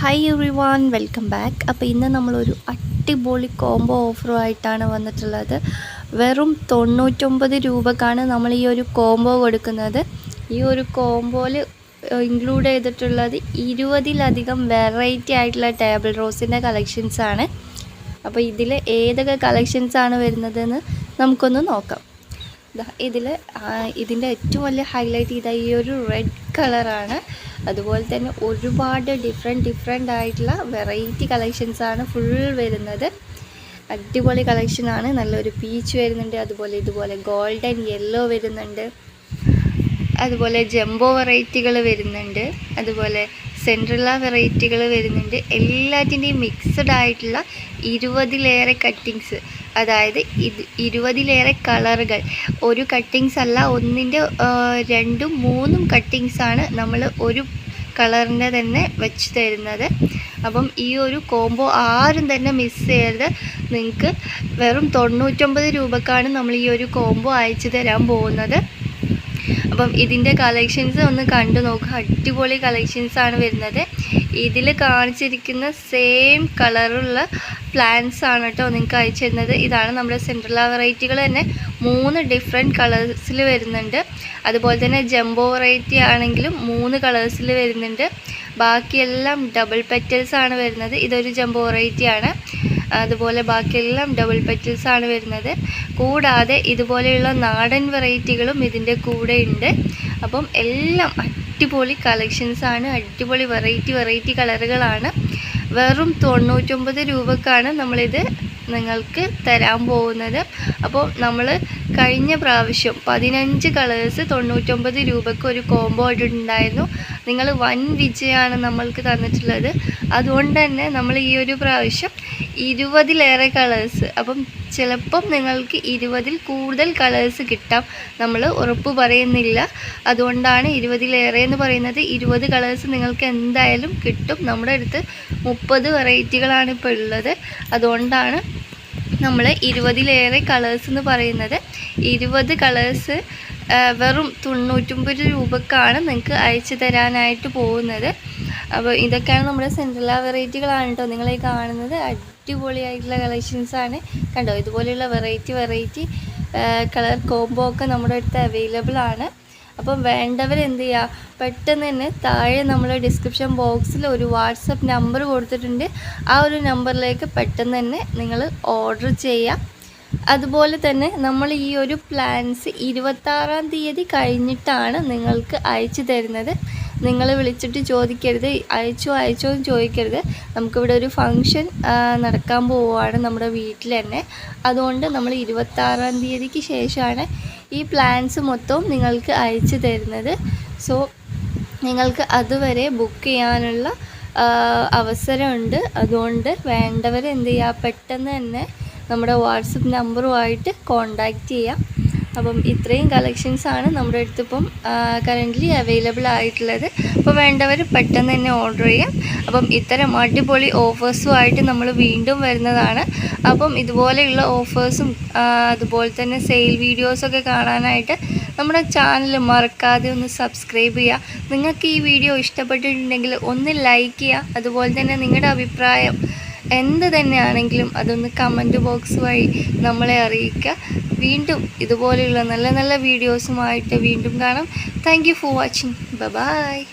Hi everyone welcome back അപ്പോൾ ഇന്ന് നമ്മളൊരു അടിപൊളി കോംബോ ഓഫറുമായിട്ടാണ് വന്നിട്ടുള്ളത്. വെറും തൊണ്ണൂറ്റൊമ്പത് രൂപക്കാണ് നമ്മൾ ഈ ഒരു കോംബോ കൊടുക്കുന്നത്. ഈ ഒരു കോംബോയിൽ ഇൻക്ലൂഡ് ചെയ്തിട്ടുള്ളത് ഇരുപതിലധികം വെറൈറ്റി ആയിട്ടുള്ള ടേബിൾ റോസിന്റെ കളക്ഷൻസാണ് അപ്പോൾ ഇതിൽ ഏതൊക്കെ കളക്ഷൻസാണ് വരുന്നതെന്ന് നമുക്കൊന്ന് നോക്കാം. ഇതിൽ ഇതിന്റെ ഏറ്റവും വലിയ ഹൈലൈറ്റ് ചെയ്ത ഈ ഒരു റെഡ് കളറാണ് അതുപോലെ തന്നെ ഒരുപാട് ഡിഫറെന്റ് ഡിഫറെന്റ് ആയിട്ടുള്ള വെറൈറ്റി കളക്ഷൻസാണ് ഫുൾ വരുന്നത്. അടിപൊളി കളക്ഷനാണ് നല്ലൊരു പീച്ച് വരുന്നുണ്ട് അതുപോലെ ഇതുപോലെ ഗോൾഡൻ യെല്ലോ വരുന്നുണ്ട്. അതുപോലെ ജംബോ വെറൈറ്റികൾ വരുന്നുണ്ട്. അതുപോലെ സെൻട്രല വെറൈറ്റികൾ വരുന്നുണ്ട്. എല്ലാറ്റിന്റെയും മിക്സഡ് ആയിട്ടുള്ള ഇരുപതിലേറെ കട്ടിങ്സ് അതായത് ഇത് ഇരുപതിലേറെ കളറുകൾ ഒരു കട്ടിങ്സ് അല്ല ഒന്നിന്റെ രണ്ടും മൂന്നും കട്ടിങ്സാണ് നമ്മൾ ഒരു കളറിന്റെ തന്നെ വെച്ച് തരുന്നത്. അപ്പം ഈ ഒരു കോംബോ ആരും തന്നെ മിസ് ചെയ്യരുത്. നിങ്ങൾക്ക് വെറും തൊണ്ണൂറ്റൊമ്പത് രൂപക്കാണ് നമ്മൾ ഈ ഒരു കോംബോ അയച്ചു തരാൻ പോകുന്നത്. അപ്പം ഇതിന്റെ കളക്ഷൻസ് ഒന്ന് കണ്ടു നോക്കുക അടിപൊളി കളക്ഷൻസ് ആണ് വരുന്നത്. ഇതിൽ കാണിച്ചിരിക്കുന്ന സെയിം കളറുള്ള പ്ലാന്റ്സ് ആണ് കേട്ടോ നിങ്ങൾക്ക് അയച്ചു തരുന്നത്. ഇതാണ് നമ്മുടെ സെൻട്രൽ വെറൈറ്റികൾ തന്നെ. മൂന്ന് ഡിഫറെന്റ് കളേഴ്സിൽ വരുന്നുണ്ട്. അതുപോലെ തന്നെ ജംബോ വെറൈറ്റി ആണെങ്കിലും മൂന്ന് കളേഴ്സിൽ വരുന്നുണ്ട്. ബാക്കിയെല്ലാം ഡബിൾ പെറ്റൽസ് ആണ് വരുന്നത്. ഇതൊരു ജംബോ വെറൈറ്റി ആണ്. അതുപോലെ ബാക്കിയെല്ലാം ഡബിൾ പെറ്റൽസ് ആണ് വരുന്നത്. കൂടാതെ ഇതുപോലെയുള്ള നാടൻ വെറൈറ്റികളും ഇതിന്റെ കൂടെ ഉണ്ട്. അപ്പം എല്ലാം അടിപൊളി കളക്ഷൻസ് ആണ്. അടിപൊളി വെറൈറ്റി വെറൈറ്റി കളറുകളാണ് വെറും തൊണ്ണൂറ്റൊമ്പത് രൂപക്കാണ് നമ്മളിത് നിങ്ങൾക്ക് തരാൻ പോകുന്നത്. അപ്പോൾ നമ്മൾ കഴിഞ്ഞ പ്രാവശ്യം പതിനഞ്ച് കളേഴ്സ് തൊണ്ണൂറ്റൊമ്പത് രൂപയ്ക്ക് ഒരു കോംബോ ഇട്ടിട്ടുണ്ടായിരുന്നു നിങ്ങൾ വൻ വിജയമാണ് നമ്മൾക്ക് തന്നിട്ടുള്ളത്. അതുകൊണ്ട് തന്നെ നമ്മൾ ഈ ഒരു പ്രാവശ്യം ഇരുപതിലേറെ കളേഴ്സ് അപ്പം ചിലപ്പം നിങ്ങൾക്ക് ഇരുപതിൽ കൂടുതൽ കളേഴ്സ് കിട്ടാം. നമ്മൾ ഉറപ്പ് പറയുന്നില്ല. അതുകൊണ്ടാണ് ഇരുപതിലേറെ എന്ന് പറയുന്നത്. ഇരുപത് കളേഴ്സ് നിങ്ങൾക്ക് എന്തായാലും കിട്ടും. നമ്മുടെ അടുത്ത് മുപ്പത് വെറൈറ്റികളാണ് ഇപ്പോൾ ഉള്ളത്. അതുകൊണ്ടാണ് നമ്മൾ ഇരുപതിലേറെ കളേഴ്സ് എന്ന് പറയുന്നത്. ഇരുപത് കളേഴ്സ് വെറും തൊണ്ണൂറ്റൊമ്പത് രൂപക്കാണ് നിങ്ങൾക്ക് അയച്ചു തരാനായിട്ട് പോകുന്നത്. അപ്പോൾ ഇതൊക്കെയാണ് നമ്മുടെ സെൻട്രല വെറൈറ്റികളാണ് കേട്ടോ ഈ കാണുന്നത്. അടിപൊളിയായിട്ടുള്ള കളക്ഷൻസാണ് കണ്ടോ ഇതുപോലെയുള്ള വെറൈറ്റി വെറൈറ്റി കളർ കോംബോ ഒക്കെ നമ്മുടെ അടുത്ത് അവൈലബിൾ ആണ്. അപ്പം വേണ്ടവർ എന്ത് ചെയ്യുക പെട്ടെന്ന് തന്നെ താഴെ നമ്മൾ ഡിസ്ക്രിപ്ഷൻ ബോക്സിൽ ഒരു വാട്സപ്പ് നമ്പർ കൊടുത്തിട്ടുണ്ട്. ആ ഒരു നമ്പറിലേക്ക് പെട്ടെന്ന് തന്നെ നിങ്ങൾ ഓർഡർ ചെയ്യാം. അതുപോലെ തന്നെ നമ്മൾ ഈ ഒരു പ്ലാൻസ് ഇരുപത്താറാം തീയതി കഴിഞ്ഞിട്ടാണ് നിങ്ങൾക്ക് അയച്ചു തരുന്നത്. നിങ്ങൾ വിളിച്ചിട്ട് ചോദിക്കരുത്. അയച്ചോ അയച്ചോ എന്ന് ചോദിക്കരുത്. നമുക്കിവിടെ ഒരു ഫങ്ഷൻ നടക്കാൻ പോവുകയാണ് നമ്മുടെ വീട്ടിൽ തന്നെ. അതുകൊണ്ട് നമ്മൾ ഇരുപത്താറാം തീയതിക്ക് ശേഷമാണ് ഈ പ്ലാൻസ് മൊത്തവും നിങ്ങൾക്ക് അയച്ചു തരുന്നത്. സോ നിങ്ങൾക്ക് അതുവരെ ബുക്ക് ചെയ്യാനുള്ള അവസരമുണ്ട്. അതുകൊണ്ട് വേണ്ടവർ എന്ത് ചെയ്യുക പെട്ടെന്ന് തന്നെ നമ്മുടെ വാട്സപ്പ് നമ്പറുമായിട്ട് കോണ്ടാക്റ്റ് ചെയ്യാം. അപ്പം ഇത്രയും കളക്ഷൻസാണ് നമ്മുടെ അടുത്ത് ഇപ്പം കറന്റ്ലി അവൈലബിൾ ആയിട്ടുള്ളത്. അപ്പോൾ വേണ്ടവർ പെട്ടെന്ന് തന്നെ ഓർഡർ ചെയ്യാം. അപ്പം ഇത്തരം അടിപൊളി ഓഫേഴ്സുമായിട്ട് നമ്മൾ വീണ്ടും വരുന്നതാണ്. അപ്പം ഇതുപോലെയുള്ള ഓഫേഴ്സും അതുപോലെ തന്നെ സെയിൽ വീഡിയോസൊക്കെ കാണാനായിട്ട് നമ്മുടെ ചാനൽ മറക്കാതെ ഒന്ന് സബ്സ്ക്രൈബ് ചെയ്യുക. നിങ്ങൾക്ക് ഈ വീഡിയോ ഇഷ്ടപ്പെട്ടിട്ടുണ്ടെങ്കിൽ ഒന്ന് ലൈക്ക് ചെയ്യുക. അതുപോലെ തന്നെ നിങ്ങളുടെ അഭിപ്രായം എന്ത് തന്നെയാണെങ്കിലും അതൊന്ന് കമന്റ് ബോക്സ് വഴി നമ്മളെ അറിയിക്കുക. വീണ്ടും ഇതുപോലെയുള്ള നല്ല നല്ല വീഡിയോസുമായിട്ട് വീണ്ടും കാണാം. Thank for watching bye